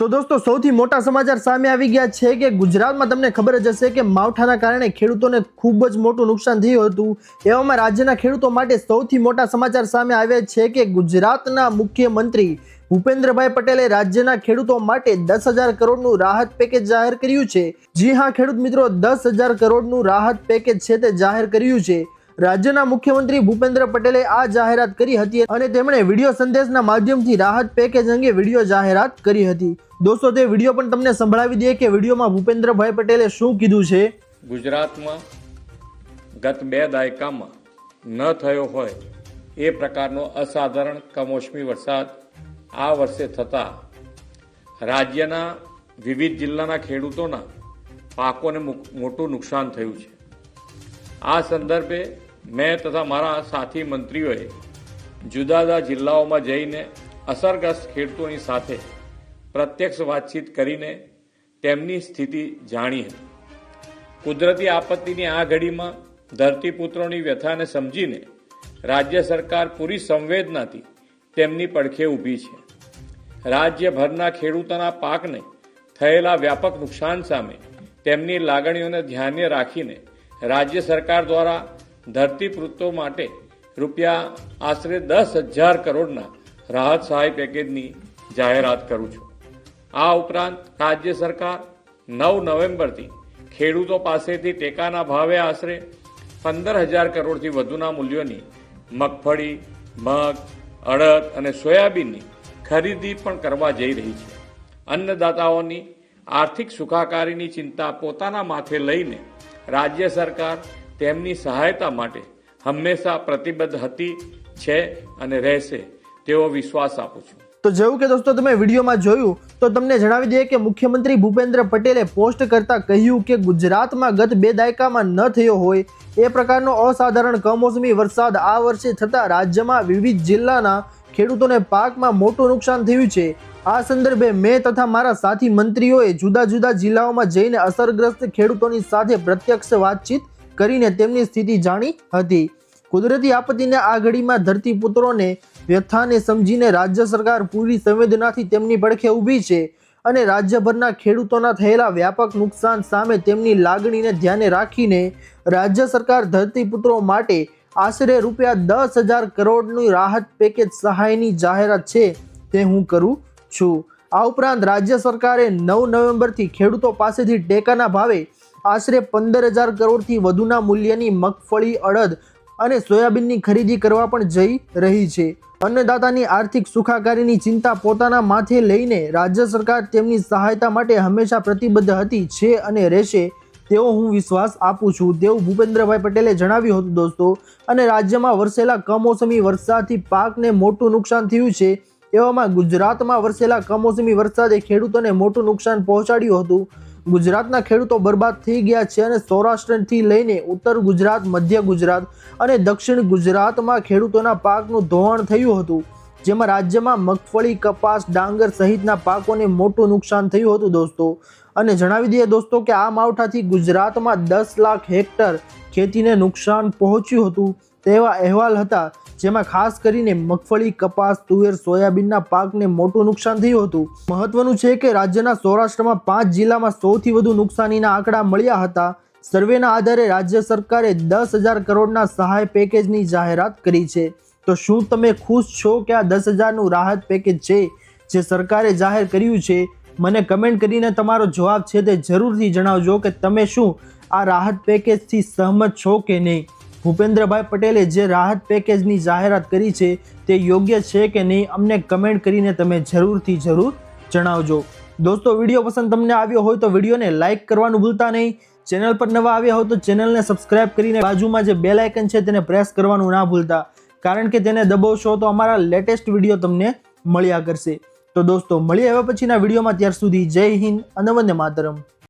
તો દોસ્તો, સૌથી મોટા સમાચાર સામે આવી ગયા છે કે ગુજરાતમાં તમને ખબર જ હશે કે માવઠાના કારણે ખેડૂતોને ખૂબ જ મોટું નુકસાન થયું હતું. એવામાં રાજ્યના ખેડૂતો માટે સૌથી મોટા સમાચાર સામે આવ્યા છે કે ગુજરાતના મુખ્યમંત્રી ભૂપેન્દ્રભાઈ પટેલે રાજ્યના ખેડૂતો માટે દસ હજાર કરોડનું રાહત પેકેજ જાહેર કર્યું છે. જી હા, ખેડૂત મિત્રો, દસ હજાર કરોડનું રાહત પેકેજ છે તે જાહેર કર્યું છે. રાજ્યના મુખ્યમંત્રી ભૂપેન્દ્ર પટેલે આ જાહેરાત કરી હતી અને તેમણે વીડિયો સંદેશના માધ્યમથી રાહત પેકેજ અંગે વીડિયો જાહેરાત કરી હતી. દોસ્તો, તે વીડિયો પણ તમને સંભળાવી દઈએ કે વિડીયોમાં ભૂપેન્દ્રભાઈ પટેલે શું કીધું છે? ગુજરાતમાં ગત બે દાયકામાં ન થયો હોય એ પ્રકારનો અસાધારણ કમોસમી વરસાદ આ વર્ષે થતાં રાજ્યના વિવિધ જિલ્લાના ખેડૂતોના પાકોને મોટું નુકસાન થયું છે. આ સંદર્ભે મેં તથા મારા સાથી મંત્રીઓએ જુદા જુદા જિલ્લાઓમાં જઈને અસરગ્રસ્ત ખેડૂતોની સાથે પ્રત્યક્ષ વાતચીત કરીને તેમની સ્થિતિ જાણી હતી. કુદરતી આપત્તિની આ ઘડીમાં ધરતીપુત્રોની વ્યથાને સમજીને રાજ્ય સરકાર પૂરી સંવેદનાથી તેમની પડખે ઊભી છે. રાજ્યભરના ખેડૂતોના પાકને થયેલા વ્યાપક નુકસાન સામે તેમની લાગણીઓને ધ્યાને રાખીને રાજ્ય સરકાર દ્વારા ધરતીપુત્રો માટે રૂપિયા આશરે દસ હજાર કરોડના રાહત સહાય પેકેજની જાહેરાત કરું છું. આ ઉપરાંત રાજ્ય સરકાર નવ નવેમ્બરથી ખેડૂતો પાસેથી ટેકાના ભાવે આશરે પંદર હજાર કરોડથી વધુના મૂલ્યોની મગફળી, મગ, અડદ અને સોયાબીનની ખરીદી પણ કરવા જઈ રહી છે. અન્નદાતાઓની આર્થિક સુખાકારીની ચિંતા પોતાના માથે લઈને રાજ્ય સરકાર તેમની સહાયતા માટે હંમેશા પ્રતિબદ્ધ હતી, છે અને રહેશે તેવો વિશ્વાસ આપું છું. તો જેવું કે દોસ્તો તમે વિડીયોમાં જોયું, તો તમને જણાવી દઈએ કે મુખ્યમંત્રી ભૂપેન્દ્ર પટેલે પોસ્ટ કરતા કહ્યું કે ગુજરાતમાં ગત બે દાયકામાં ન થયો હોય, એ પ્રકારનો અસાધારણ કમોસમી વરસાદ આ વર્ષે થતાં રાજ્યમાં વિવિધ જિલ્લાના ખેડૂતોને પાકમાં મોટું નુકસાન થયું છે. આ સંદર્ભે મેં તથા મારા સાથી મંત્રીઓએ જુદા જુદા જિલ્લાઓમાં જઈને અસરગ્રસ્ત ખેડૂતોની સાથે પ્રત્યક્ષ વાતચીત કરીને તેમની સ્થિતિ જાણી હતી. કુદરતી આપત્તિના આ ઘડીમાં ધરતીપુત્રોને વ્યથાને સમજીને રાજ્ય સરકાર પૂરી સંવેદનાથી તેમની પડખે ઊભી છે અને રાજ્યભરના ખેડૂતોના થયેલા વ્યાપક નુકસાન સામે તેમની લાગણીને ધ્યાને રાખીને રાજ્ય સરકાર ધરતીપુત્રો માટે આશરે રૂપિયા દસ હજાર કરોડની રાહત પેકેજ સહાયની જાહેરાત છે તે હું કરું છું. આ ઉપરાંત રાજ્ય સરકારે નવ નવેમ્બરથી ખેડૂતો પાસેથી ટેકાના ભાવે આશરે પંદર હજાર કરોડથી વધુના મૂલ્યની મગફળી, અડદ અને સોયાબીનની ખરીદી કરવા પણ જઈ રહી છે. અન્નદાતાની આર્થિક સુખાકારીની ચિંતા પોતાના માથે લઈને રાજ્ય સરકાર તેમની સહાયતા માટે હંમેશા પ્રતિબદ્ધ હતી, છે અને રહેશે તેવો હું વિશ્વાસ આપું છું. તેવું ભૂપેન્દ્રભાઈ પટેલે જણાવ્યું હતું, દોસ્તો, અને રાજ્યમાં વરસેલા કમોસમી વરસાદથી પાકને મોટું નુકસાન થયું છે. એવામાં ગુજરાતમાં વરસેલા કમોસમી વરસાદે ખેડૂતોને મોટું નુકસાન પહોંચાડ્યું હતું. ગુજરાતના ખેડૂતો બરબાદ થઈ ગયા છે અને સૌરાષ્ટ્રથી લઈને ઉત્તર ગુજરાત, મધ્ય ગુજરાત અને દક્ષિણ ગુજરાતમાં ખેડૂતોના પાકનું ધોવાણ થયું હતું. જેમાં રાજ્યમાં મગફળી, કપાસ, ડાંગર સહિતના પાકોને મોટું નુકસાન થયું હતું દોસ્તો. અને જણાવી દઈએ દોસ્તો કે આ માવઠાથી ગુજરાતમાં દસ લાખ હેક્ટર ખેતીને નુકસાન પહોંચ્યું હતું. તેવા અહેવાલ હતા જેમાં ખાસ કરીને મગફળી, કપાસ, તુવેર, સોયાબીનના પાકને મોટું નુકસાન થયું હતું. મહત્વનું છે કે રાજ્યના સૌરાષ્ટ્રમાં પાંચ જિલ્લામાં સૌથી વધુ નુકસાનીના આંકડા મળ્યા હતા. સર્વેના આધારે રાજ્ય સરકારે દસ હજાર કરોડના સહાય પેકેજની જાહેરાત કરી છે. તો શું તમે ખુશ છો કે આ દસ હજારનું રાહત પેકેજ છે જે સરકારે જાહેર કર્યું છે? મને કમેન્ટ કરીને તમારો જવાબ છે તે જરૂરથી જણાવજો કે તમે શું આ રાહત પેકેજથી સહમત છો કે નહીં? ભૂપેન્દ્રભાઈ પટેલે જે રાહત પેકેજની જાહેરાત કરી છે તે યોગ્ય છે કે નહીં અમને કમેન્ટ કરીને તમે જરૂરથી જરૂર જણાવજો. દોસ્તો, વીડિયો પસંદ તમને આવ્યો હોય તો વિડીયોને લાઇક કરવાનું ભૂલતા નહીં. ચેનલ પર નવા આવ્યા હોય તો ચેનલને સબસ્ક્રાઇબ કરીને બાજુમાં જે બેલ આઇકન છે તેને પ્રેસ કરવાનું ના ભૂલતા. કારણ કે તેને દબાવશો તો અમારા લેટેસ્ટ વીડિયો તમને મળ્યા કરશે. તો દોસ્તો, મળીએ હવે પછીના વિડીયોમાં. ત્યાર સુધી જય હિન્દ અને વંદે માતરમ.